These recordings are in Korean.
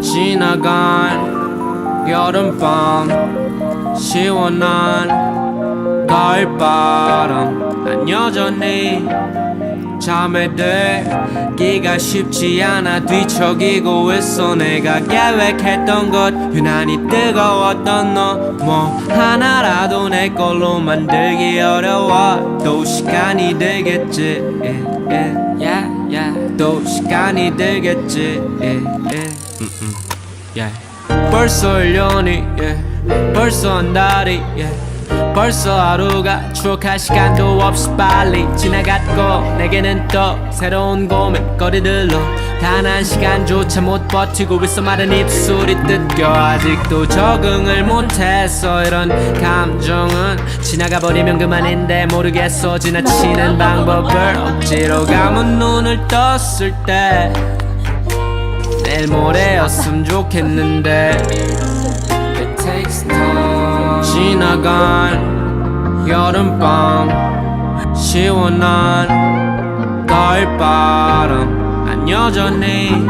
지나간 여름밤 시원한 가을바람. 난 여전히 잠에 들기가 쉽지 않아 뒤척이고 있어 내가 계획했던 것 유난히 뜨거웠던 너 뭐 하나라도 내 걸로 만들기 어려워 또 시간이 들겠지 yeah, yeah, yeah, yeah. 또 시간이 들겠지 yeah, yeah. 음, 음. yeah. 벌써 1년이 yeah. 벌써 한 달이 yeah. 벌써 하루가 추억할 시간도 없이 빨리 지나갔고 내게는 또 새로운 고민거리들로 단 한 시간조차 못 버티고 있어 마른 입술이 뜯겨 아직도 적응을 못했어 이런 감정은 지나가버리면 그만인데 모르겠어 지나치는 방법을 억지로 감은 눈을 떴을 때 내일 모레였으면 좋겠는데 지나간 여름밤 시원한 가을바람. 난 여전히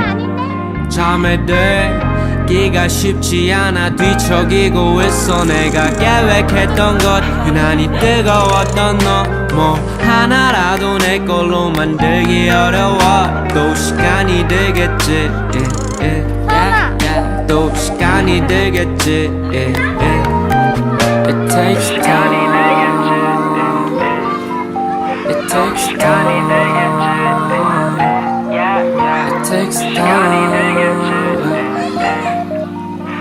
잠에 들기가 쉽지 않아 뒤척이고 있어. 내가 계획했던 것 유난히 뜨거웠던 너. 뭐 하나라도 내 걸로 만들기 어려워 또 시간이 들겠지. 또 시간이 들겠지. It takes time. It takes time. It takes time.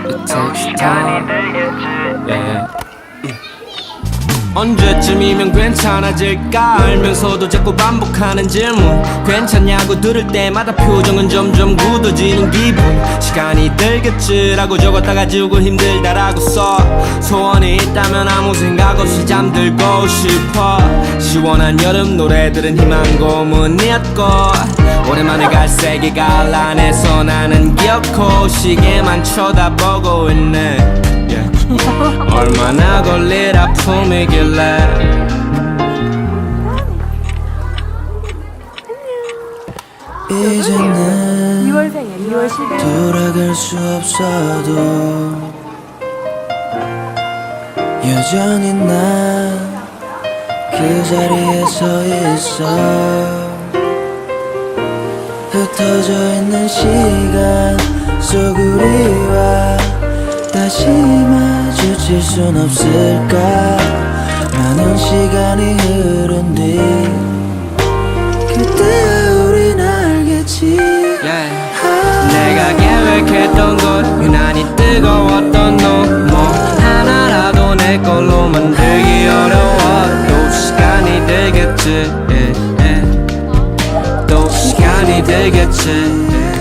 It takes time. Yeah. 언제쯤이면 괜찮아질까 알면서도 자꾸 반복하는 질문. 괜찮냐고 들을 때마다 표정은 점점 굳어지는 기분. 시간이 들겠지라고 적었다가 지우고 힘들다라고 써. 소원이 있다면 아무 생각 없이 잠들고 싶어. 시원한 여름 노래들은 희망 고문이었고 오랜만에 갈색이 안에서 나는 기어코 시계만 쳐다보고 있네. 얼마나 걸릴 아픔이길래 이제는 2월생이에요. 2월 10일. 돌아갈 수 없어도 여전히 난 그 자리에 서 있어 흩어져 있는 시간 속 우리와 다시 마주칠 순 없을까? 많은 시간이 흐른 뒤 그때 우린 알겠지? Yeah. 내가 계획했던 것 유난히 뜨거웠던 너. 뭐 하나라도 내 걸로 만들기 어려워. 또 시간이 들겠지. yeah, yeah. 또 시간이 들겠지